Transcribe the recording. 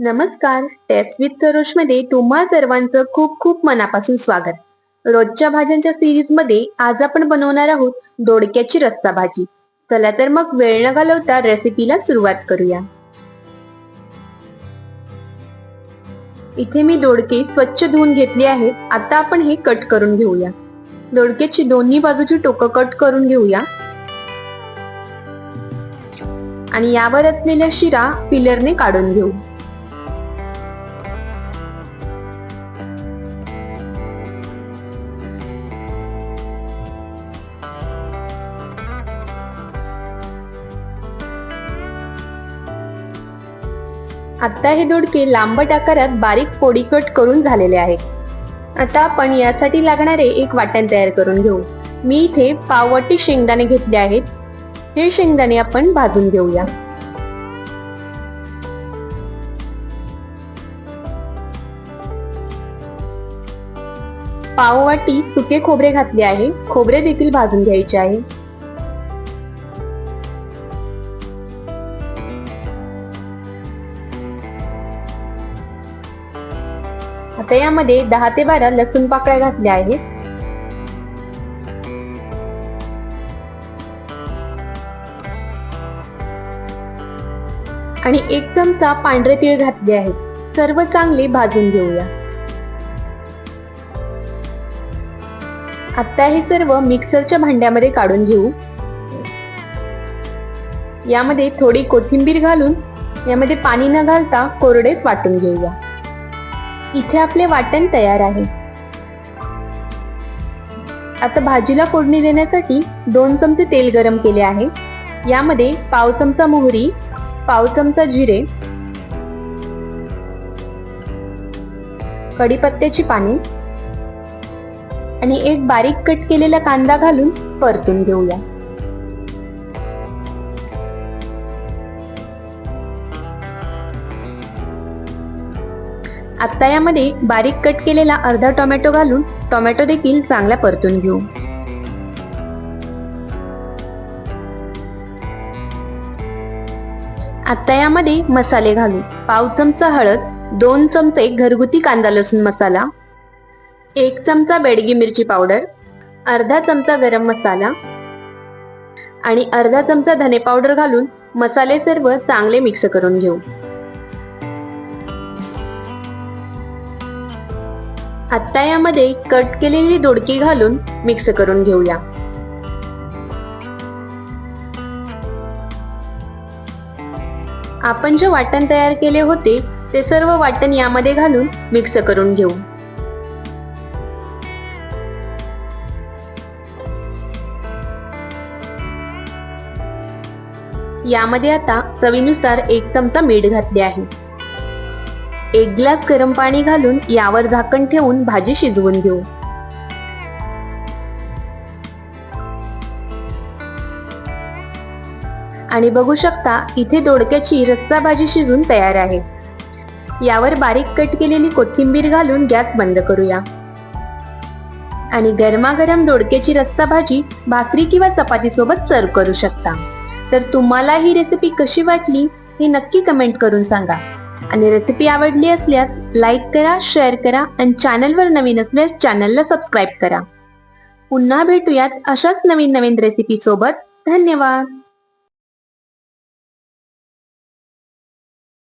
नमस्कार. Taste with सरोशमध्ये तुम्हा सर्वांचं खूप खूप मनापासून स्वागत. रोजच्या भाज्यांच्या सिरीजमध्ये आज आपण बनवणार आहोत दोडक्याची रस्सा भाजी. चला तर मग वेळ न घालवता रेसिपीला सुरुवात करूया. इथे मी दोडके स्वच्छ धुवून घेतले आहेत. आता आपण हे कट करून घेऊया. दोडक्याची दोन्ही बाजूची टोकं कट करून घेऊया. आणि यावर असलेल्या शिरा पिलरने काढून घेऊ. आत्ता हे दोडके लांबट आकारात बारीक पोडी कट करून झालेले आहेत आता आपण यासाठी लागणारे एक वाटण तयार करून घेऊ. मी इथे पाववाटी शेंगदाणे घेतले आहेत. हे शेंगदाणे आपण भाजून घेऊया. पाववाटी सुके खोबरे घातले आहे. खोबरे देखील भाजून घ्यायचे आहे. आता यामध्ये दहा ते बारा लसूण पाकळ्या घातल्या आहेत. आणि एक चमचा पांढरे तीळ घातले आहेत. सर्व चांगले भाजून घेऊया. आता हे सर्व मिक्सरच्या भांड्यामध्ये काढून घेऊ. यामध्ये थोडी कोथिंबीर घालून यामध्ये पाणी न घालता कोरडेच वाटून घेऊया. इथे आपले वाटण तयार आहे. आता भाजीला फोडणी देण्यासाठी दोन चमचे तेल गरम केले आहे. यामध्ये पाव चमचा मोहरी पाव चमचा जिरे कढीपत्त्याची पाने आणि एक बारीक कट केलेला कांदा घालून परतून घेऊया. आता यामध्ये बारीक कट केलेला अर्धा टोमॅटो घालून टोमॅटो देखील चांगला परतून घेऊ. आता यामध्ये मसाले घालू पाव चमचा हळद दोन चमचे घरगुती कांदा लसूण मसाला एक चमचा बेडगी मिरची पावडर अर्धा चमचा गरम मसाला आणि अर्धा चमचा धने पावडर घालून मसाले सर्व चांगले मिक्स करून घेऊ. आता यामध्ये कट केलेली दोडकी घालून मिक्स करून घेऊया. आपण जे वाटण तयार केले होते ते सर्व वाटण यामध्ये घालून मिक्स करून घेऊ. यामध्ये आता चवीनुसार एक चमचा मीठ घातले आहे. एक ग्लास गरम पाणी घालून यावर झाकण ठेवून भाजी शिजवून घेऊ. आणि बघू शकता इथे दोडक्याची रस्सा भाजी शिजून तयार आहे. यावर बारीक कट केलेली कोथिंबीर घालून गॅस बंद करूया. आणि गरमागरम दोडक्याची रस्ता भाजी भाकरी किंवा चपाती सोबत सर्व करू शकता. तर तुम्हाला ही रेसिपी कशी वाटली हे नक्की कमेंट करून सांगा. आणि रेसिपी आवडली असल्यास लाईक करा शेअर करा आणि चॅनलवर नवीन असल्यास चॅनलला सबस्क्राईब करा. पुन्हा भेटूयात अशाच नवीन नवीन रेसिपी सोबत. धन्यवाद!